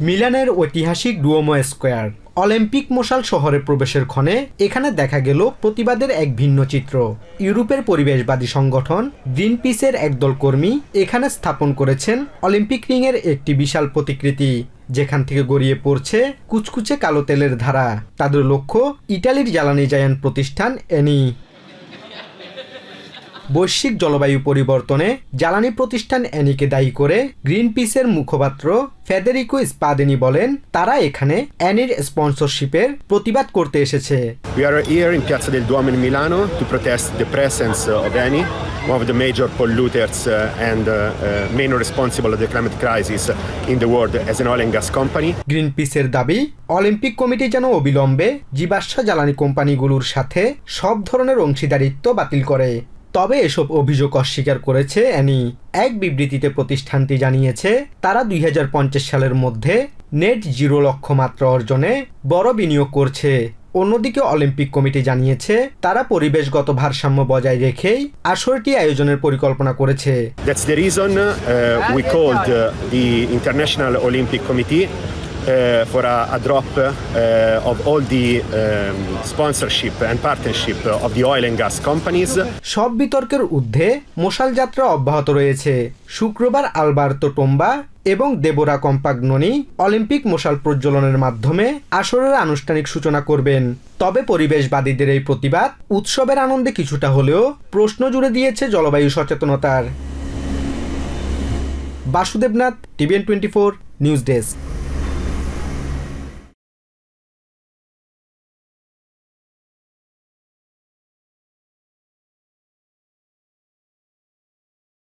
মিলানের ঐতিহাসিক ডুয়োমো square, Olympic মশাল শহরে প্রবেশের ক্ষণে এখানে দেখা গেল প্রতিবাদের এক ভিন্ন চিত্র। ইউরোপের পরিবেশবাদী সংগঠন গ্রিন পিসের একদল কর্মী এখানে স্থাপন করেছেন অলিম্পিক রিংয়ের একটি বিশাল প্রতিকৃতি। যেখান থেকে গড়িয়ে পড়ছে কুচকুচে কালো তেলের ধারা। তাদের লক্ষ্য ইটালির জ্বালানি জায়ান প্রতিষ্ঠান এনি বৈশ্বিক জলবায়ু পরিবর্তনে জ্বালানি প্রতিষ্ঠান অ্যানিকে দায়ী করে গ্রিন পিসের মুখপাত্র ফেদেরিকো স্পাদেনি বলেন তারা এখানে অ্যানির স্পন্সরশিপের প্রতিবাদ করতে এসেছে One of the major polluters uh, and uh, uh, main responsible of the climate crisis in the world as an oil and gas company. Greenpeace দাবি অলিম্পিক কমিটি যেন অবিলম্বে জীবাশ্ম জ্বালানি কোম্পানিগুলোর সাথে সব ধরনের অংশীদারিত্ব বাতিল করে তবে এসব অভিযোগ অস্বীকার করেছে অ্যানি। এক বিবৃতিতে প্রতিষ্ঠানটি জানিয়েছে তারা দুই হাজার পঞ্চাশ সালের মধ্যে নেট জিরো লক্ষ্যমাত্রা অর্জনে বড় বিনিয়োগ করছে। অন্যদিকে অলিম্পিক কমিটি জানিয়েছে তারা পরিবেশগত ভারসাম্য বজায় রেখেই আসরটি আয়োজনের পরিকল্পনা করেছে। That's the reason uh, we called uh, the International Olympic Committee for a, a drop uh, of all the um, sponsorship and partnership of the oil and gas companies. সব বিতর্কের ঊর্ধ্বে মশাল যাত্রা অব্যাহত রয়েছে। শুক্রবার আলবার্তো টোম্বা এবং দেবোরা কম্পাগননি অলিম্পিক মশাল প্রজ্বলনের মাধ্যমে আসরের আনুষ্ঠানিক সূচনা করবেন। তবে পরিবেশবাদীদের এই প্রতিবাদ উৎসবের আনন্দে কিছুটা হলেও প্রশ্ন জুড়ে দিয়েছে জলবায়ু সচেতনতার। Basudeb Nath TVN twenty four news desk.